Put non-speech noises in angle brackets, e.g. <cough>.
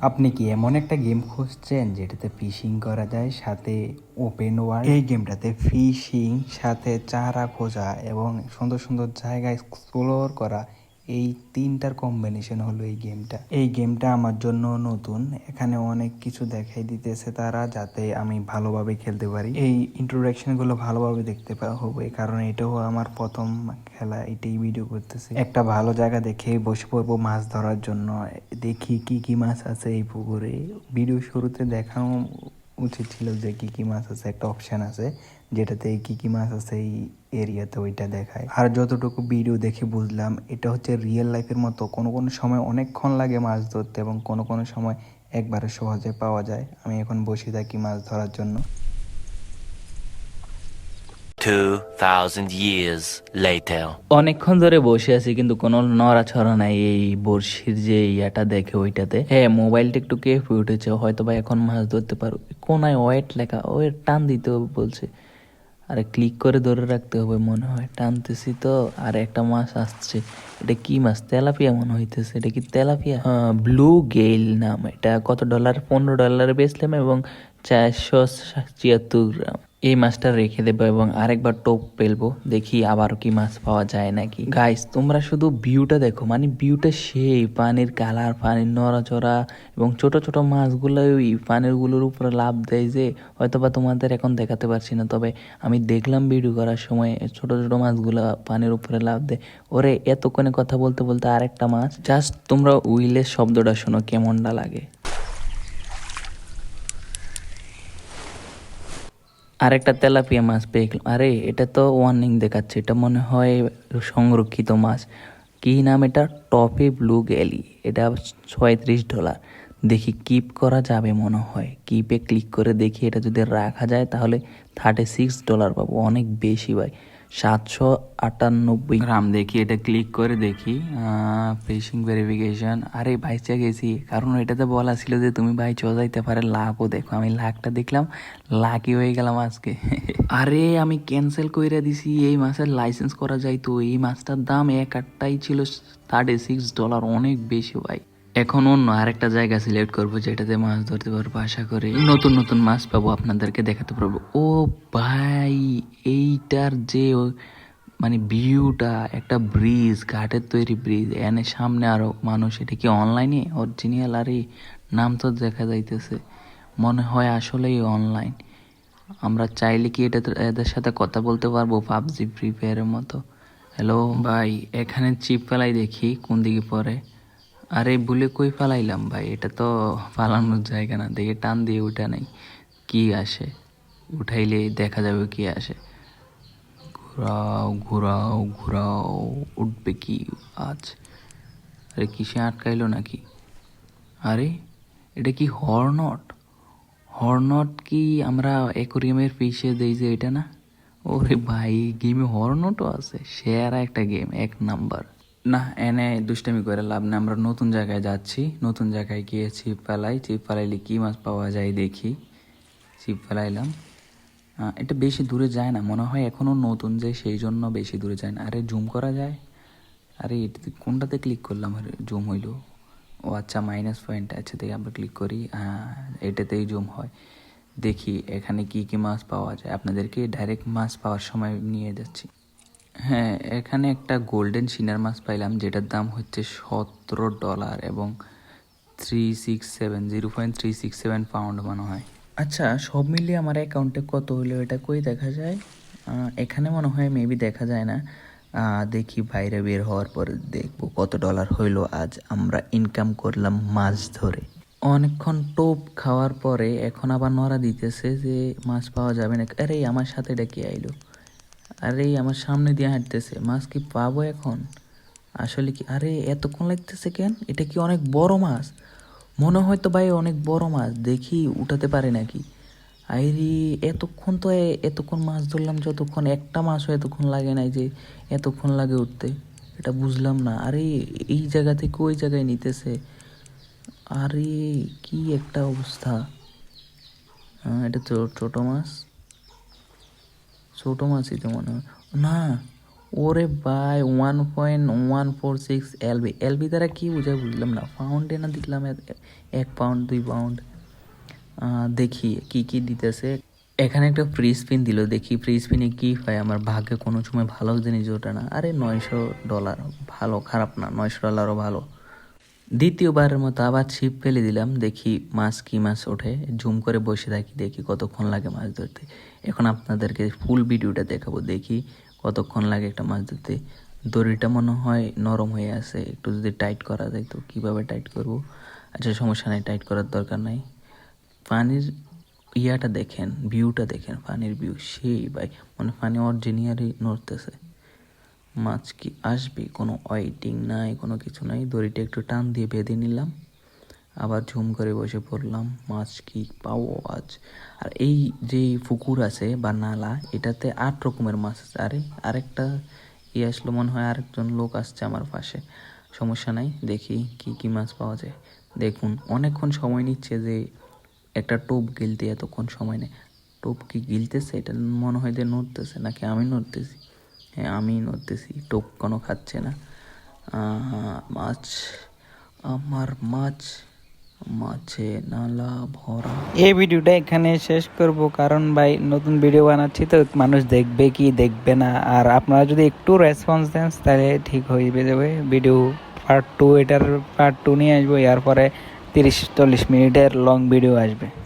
আপনি কি এমন একটা গেম খুঁজছেন যেটাতে ফিশিং করা যায়, সাথে ওপেন ওয়ার্ল্ড এই গেমটাতে ফিশিং সাথে চারা খোঁজা এবং সুন্দর সুন্দর জায়গা এক্সপ্লোর করা এই তিনটার কম্বিনেশন হলো এই গেমটা এই গেমটা আমার জন্য নতুন, এখানে অনেক কিছু দেখাই দিতেছে তারা যাতে আমি ভালোভাবে খেলতে পারি। এই ইন্ট্রোডাকশনগুলো ভালোভাবে দেখতে হবে, কারণ এটাও আমার প্রথম খেলা, এটাই ভিডিও করতেছি। একটা ভালো জায়গা দেখে বসে পড়ব মাছ ধরার জন্য, দেখি কি কি মাছ আছে এই পুকুরে। ভিডিও শুরুতে দেখানো উচিত ছিল যে কি কি মাছ আছে, একটা অপশান আছে, যেটাতে কি কি মাছ আছে এই এরিয়াতে ওইটা দেখায়। আর যতটুকু ভিডিও দেখে বুঝলাম এটা হচ্ছে রিয়েল লাইফের মতো। কোনো কোনো সময় অনেকক্ষণ লাগে মাছ ধরতে এবং কোনো কোনো সময় একবারে সহজে পাওয়া যায়। আমি এখন বসে থাকি মাছ ধরার জন্য। 2000 years later. অনেকক্ষণ ধরে বসে আছি কিন্তু কোনো নড়াছড়া নাই। এই বড়শির যে ইয়াটা দেখে ওইটাতে। হ্যাঁ মোবাইলটা একটু কেঁপে উঠেছে। হয়তো বা এখন মাছ ধরতে পারো। কোনায় ওয়েট লেখা ওয়েট টান দিতে হবে বলছে। আরে ক্লিক করে ধরে রাখতে হবে মনে হয়। টানতেছি তো, আর একটা মাছ আসছে। এটা কি মাছ? তেলাপিয়া মনে হইতেছে। এটা কি তেলাপিয়া? হ্যাঁ ব্লু গেইল নাম। এটা কত ডলার পনেরো ডলারে বেচলাম এবং চারশো ছিয়াত্তর গ্রাম। এই মাছটা রেখে দেবো এবং আরেকবার টোপ পেলবো দেখি আবার কি মাছ পাওয়া যায় নাকি। গাইস তোমরা শুধু ভিউটা দেখো মানে ভিউটা সেই পানির কালার পানির নড়াচড়া এবং ছোট ছোট মাছগুলো ওই পানিরগুলোর উপরে লাভ দেয় যে হয়তো বা তোমাদের এখন দেখাতে পারছি না, তবে আমি দেখলাম ভিডিও করার সময় ছোট ছোট মাছগুলো পানির উপরে লাভ দেয়। ওরে, এতক্ষণে কথা বলতে বলতে আরেকটা মাছ। জাস্ট তোমরা উইলের শব্দটা শোনো, কেমনটা লাগে। আরেকটা তেলাপিয়া মাছ পেয়ে গেলাম। আরে, এটা তো ওয়ার্নিং দেখাচ্ছে। এটা মনে হয় সংরক্ষিত মাছ। কি নাম এটা? টপে ব্লু গ্যালি এটা ছয়ত্রিশ ডলার। দেখি কিপ করা যাবে মনে হয়। কিপে ক্লিক করে দেখি এটা যদি রাখা যায় তাহলে থার্টি সিক্স ডলার পাবো। অনেক বেশি ভাই। সাতশো আটানব্বই। গ্রাম দেখি, এটা ক্লিক করে দেখি। ফিশিং ভেরিফিকেশন আরে বাইচা গেছি। কারণ এটাতে বলা ছিল যে তুমি ভাই যাইতে পারে লাখও। দেখো, আমি লাখটা দেখলাম, লাকি হয়ে গেলাম আজকে। <laughs> আরে, আমি ক্যান্সেল কইরা দিছি, এই মাসের লাইসেন্স করা যাইতো এই মাছটার দাম এক আটটাই ছিল থার্টি সিক্স ডলার অনেক বেশি, ভাই। এখন অন্য আরেকটা জায়গা সিলেক্ট করব যেটাতে মাছ ধরতে পারব, আশা করি। নতুন নতুন মাছ পাবো, আপনাদেরকে দেখাতে পারব। ও ভাই, এইটার যে মানে ভিউটা, একটা ব্রিজ ঘাটের তৈরি ব্রিজ এনে সামনে আরও মানুষ, এটা কি অনলাইনে অরিজিনাল এই নাম তো দেখা যাইতেছে। মনে হয় আসলেই অনলাইন আমরা চাইলে কি এটা এদের সাথে কথা বলতে পারব? পাবজি ফ্রি ফায়ারের মতো। হ্যালো ভাই, এখানে চিপ ফেলাই দেখি, কোন দিকে পরে আরে ভুলে কই ফালাইলাম ভাই? এটা তো ফালানোর জায়গা না। দেখে টান দিয়ে উঠা নাই। কি আসে? উঠাইলে দেখা যাবে কি আসে। ঘোরাও ঘোরাও ঘোরাও, উঠবে কি আজ? আরে কিসে আটকাইলো নাকি? আরে, এটা কি হর্নট? হর্নট কি আমরা অ্যাকোরিয়ামের ফিশে দেই যে এটা না? ওরে ভাই, গেমে হর্নটও আছে। সেরা একটা গেম, এক নাম্বার। না, এনে দুষ্টামি করে লাভ না আমরা নতুন জায়গায় যাচ্ছি, নতুন জায়গায় গিয়ে ছিপ ফেলাই ছিপ ফেলাইলে কী মাছ পাওয়া যায় দেখি। ছিপ ফেলাইলাম এটা বেশি দূরে যায় না। মনে হয় এখনও নতুন যে সেই জন্য বেশি দূরে যায় না। আরে, জুম করা যায়? আরে এটাতে কোনটাতে ক্লিক করলাম? আরে, জুম হইল। ও আচ্ছা মাইনাস পয়েন্ট আছে দেখে আমরা ক্লিক করি। হ্যাঁ এটাতেই জুম হয়। দেখি এখানে কি কি মাছ পাওয়া যায়। আপনাদেরকে ডাইরেক্ট মাছ পাওয়ার সময় নিয়ে যাচ্ছি। হ্যাঁ এখানে একটা গোল্ডেন সিনার মাছ পাইলাম, যেটার দাম হচ্ছে সতেরো ডলার এবং three six seven zero point three six seven pound মনে হয়। আচ্ছা সব মিলিয়ে আমার অ্যাকাউন্টে কত হলো এটা কই দেখা যায়? এখানে মনে হয় মেবি দেখা যায় না। দেখি বাইরে বের হওয়ার পরে দেখব কত ডলার হইল আজ। আমরা ইনকাম করলাম মাছ ধরে। অনেকক্ষণ টোপ খাওয়ার পরে এখন আবার নড়া দিতেছে যে মাছ পাওয়া যাবে না আরে, আমার সাথে এটা কে আইলো? আরে আমার সামনে দিয়ে হাঁটতেছে। মাছ কি পাবো এখন? আসলে কি আরে, এতক্ষণ লাগতেছে কেন? এটা কি অনেক বড় মাছ? মনে হয় তো ভাই অনেক বড় মাছ, দেখি উঠাতে পারে নাকি? আইরি, এতক্ষণ তো এতক্ষণ মাছ ধরলাম যতক্ষণ, একটা মাছও এতক্ষণ লাগে নাই যে এতক্ষণ লাগে উঠতে। এটা বুঝলাম না। আরে, এই জায়গা থেকে ওই জায়গায় নিতেছে। আরে, কি একটা অবস্থা। এটা তো ছোটো মাছ। ছোট মাছই তো মনে হয়। না, ওরে ভাই one point one four six LB LB দ্বারা কী বোঝায় বুঝলাম না। পাউন্ডে না দেখলাম এক পাউন্ড দুই পাউন্ড দেখি কি কি দিতেছে। এখানে একটা ফ্রি স্পিন দিল। দেখি ফ্রি স্পিনে কী হয়। আমার ভাগ্যে কোনো সময় ভালো জিনিস ওঠে না। আরে নয়শো ডলার ভালো, খারাপ না। নয়শো ডলারও ভালো। দ্বিতীয়বারের মতো আবার ছিপ ফেলে দিলাম। দেখি মাছ কি মাছ ওঠে। জুম করে বসে থাকি, দেখি কতক্ষণ লাগে মাছ ধরতে। এখন আপনাদেরকে ফুল ভিডিওটা দেখাবো। দেখি কতক্ষণ লাগে একটা মাছ ধরতে। দড়িটা মনে হয় নরম হয়ে আছে। একটু যদি টাইট করা যায় তো কীভাবে টাইট করব? আচ্ছা সমস্যা নাই টাইট করার দরকার নাই। পানির ইয়াটা দেখেন ভিউটা দেখেন, পানির ভিউ সেই ভাই মানে পানি অরিজিনিয়ারই নড়তেছে। মাছ কি আসবে? কোনো ওয়েটিং নাই, কোনো কিছু নাই। দড়িটা একটু টান দিয়ে বেঁধে নিলাম। আবার ঝুম করে বসে পড়লাম, মাছ কি পাবো আজ? আর এই যে পুকুর আছে বা নালা, এটাতে আট রকমের মাছ আছে। আরে, আরেকটা ই আসলো মনে হয়, আরেকজন লোক আসছে আমার পাশে। সমস্যা নাই, দেখি কি কি মাছ পাওয়া যায়। দেখুন, অনেকক্ষণ সময় নিচ্ছে যে একটা টোপ গিলতে, এতক্ষণ সময় নেই টোপ কি গিলতেছে? এটা মনে হয় যে নড়তেছে, নাকি আমি নড়তেছি? হ্যাঁ আমি নড়তেছি, টোপ কোনো খাচ্ছে না। মাছ, আমার মাছ, মাছে নালা ভরা। এই ভিডিওটা এখানে শেষ করব, কারণ ভাই নতুন ভিডিও বানাচ্ছি তো, মানুষ দেখবে কি দেখবে না। আর আপনারা যদি একটু রেসপন্স দেন, তাহলে ঠিক হয়ে যাবে। ভিডিও পার্ট টু এটার পার্ট টু নিয়ে আসব এরপরে তিরিশ চল্লিশ মিনিটের লং ভিডিও আসবে।